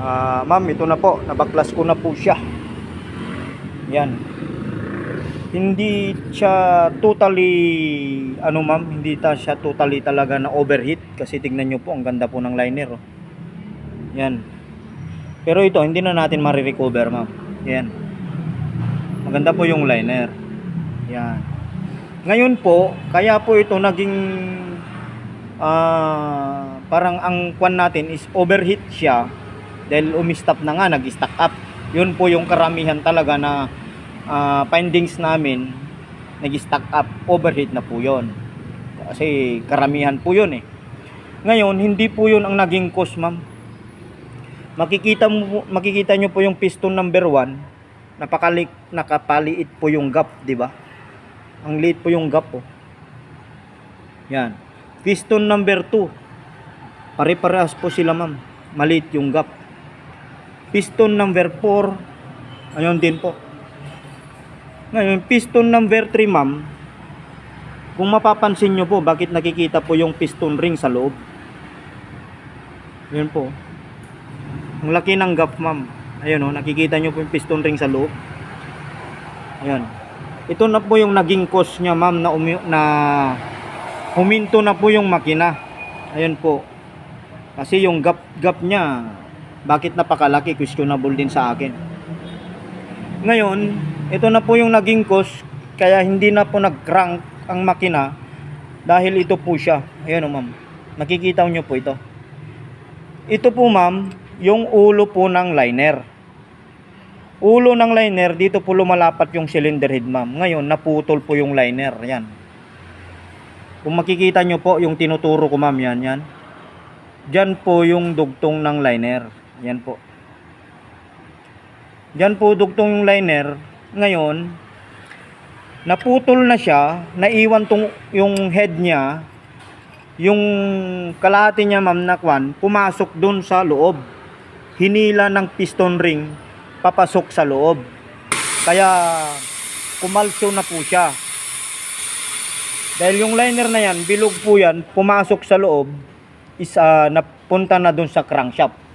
Ah, ma'am, ito na po. Nabaklas ko na po siya. Yan. Hindi siya totally ano ma'am, hindi ta siya totally talaga na overheat kasi tignan nyo po ang ganda po ng liner. Oh. Yan. Pero ito hindi na natin ma-recover ma'am. Yan. Maganda po yung liner. Yan. Ngayon po, kaya po ito naging ah parang ang kwan natin is overheat siya dahil umistop na nga, nag-stack up. Yun po yung karamihan talaga na ah, findings namin, nag-stack up, overheat na po yun. Kasi karamihan po yun eh. Ngayon, hindi po yun ang naging cause, ma'am. Makikita mo makikita nyo po yung piston number 1, napakalik nakapaliit po yung gap, di ba? Ang liit po yung gap oh. Yan. Piston number 2. Pare-parehas po sila, ma'am. Maliit yung gap. Piston number 4. Ayun din po. Ngayon, piston number 3, ma'am. Kung mapapansin nyo po, bakit nakikita po yung piston ring sa loob? Yun po. Ang laki ng gap, ma'am. Ayun oh, nakikita nyo po yung piston ring sa loob. Ayan. Ito na po yung naging cause niya, ma'am, na, na huminto na po yung makina. Ayun po. Kasi yung gap gap niya, bakit napakalaki, questionable din sa akin. Ngayon, ito na po yung naging cause, kaya hindi na po nag-crank ang makina dahil ito po siya. Ayun o ma'am. Nakikita nyo po ito. Ito po ma'am, yung ulo po ng liner. Ulo ng liner, dito po lumalapat yung cylinder head ma'am. Ngayon, naputol po yung liner. Yan. Kung makikita nyo po, yung tinuturo ko ma'am, yan, yan. Diyan po yung dugtong ng liner. Yan po. Diyan po dugtong yung liner. Ngayon, naputol na siya, naiwan tong yung head niya, yung kalahati niya ma'am na kwan, pumasok dun sa loob. Hinila ng piston ring, papasok sa loob. Kaya, kumalso na po siya. Dahil yung liner na yan, bilog po yan, pumasok sa loob, is ah, napunta na dun sa crankshaft.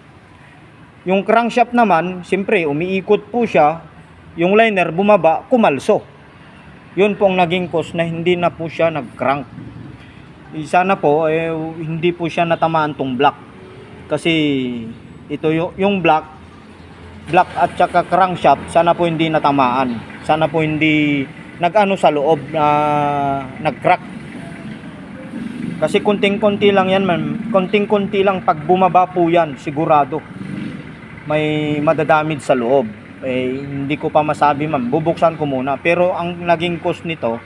Yung crankshaft naman, siyempre, umiikot po siya, yung liner bumaba, kumalso. Yun po ang naging cause na hindi na po siya nag-crank. Eh, Sana po, eh, hindi po siya natamaan tong block. Kasi ito yung, block, block at saka crankshaft, sana po hindi natamaan. Sana po hindi nag-ano sa loob na nag-crack. Kasi konting-konti lang yan, man. Konting-konti lang pag bumaba po yan, sigurado may madadamage sa loob. Eh, hindi ko pa masabi ma'am. Bubuksan ko muna. Pero ang naging cause nito,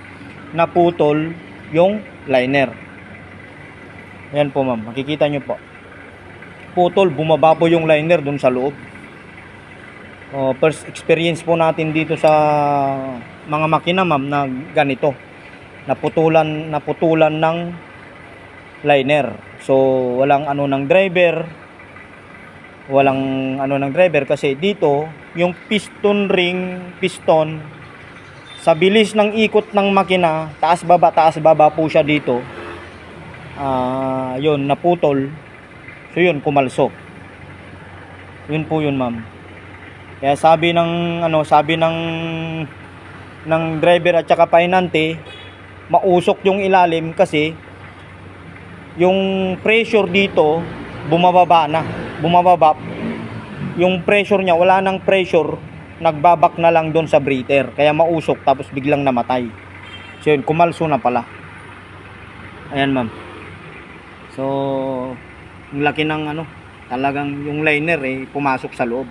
naputol yung liner. Ayan po ma'am. Makikita nyo po. Putol, bumaba po yung liner dun sa loob. Oh, first experience po natin dito sa mga makina ma'am na ganito. Naputulan, naputulan ng liner. So, walang ano ng driver, walang ano ng driver kasi dito yung piston ring piston sa bilis ng ikot ng makina taas baba taas baba po siya dito. Ah yun naputol. So yun kumalso. Yun po yun ma'am. Kaya sabi ng ano sabi ng ng driver at saka painante mausok yung ilalim kasi yung pressure dito bumababa na bumababa yung pressure niya wala nang pressure nagbabak na lang doon sa breather. Kaya mausok tapos biglang namatay. So yun kumalso na pala. Ayan ma'am. So ang laki ng ano talagang yung liner eh pumasok sa loob.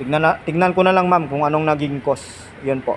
Tignan, na, tignan ko na lang ma'am kung anong naging cause. Yun po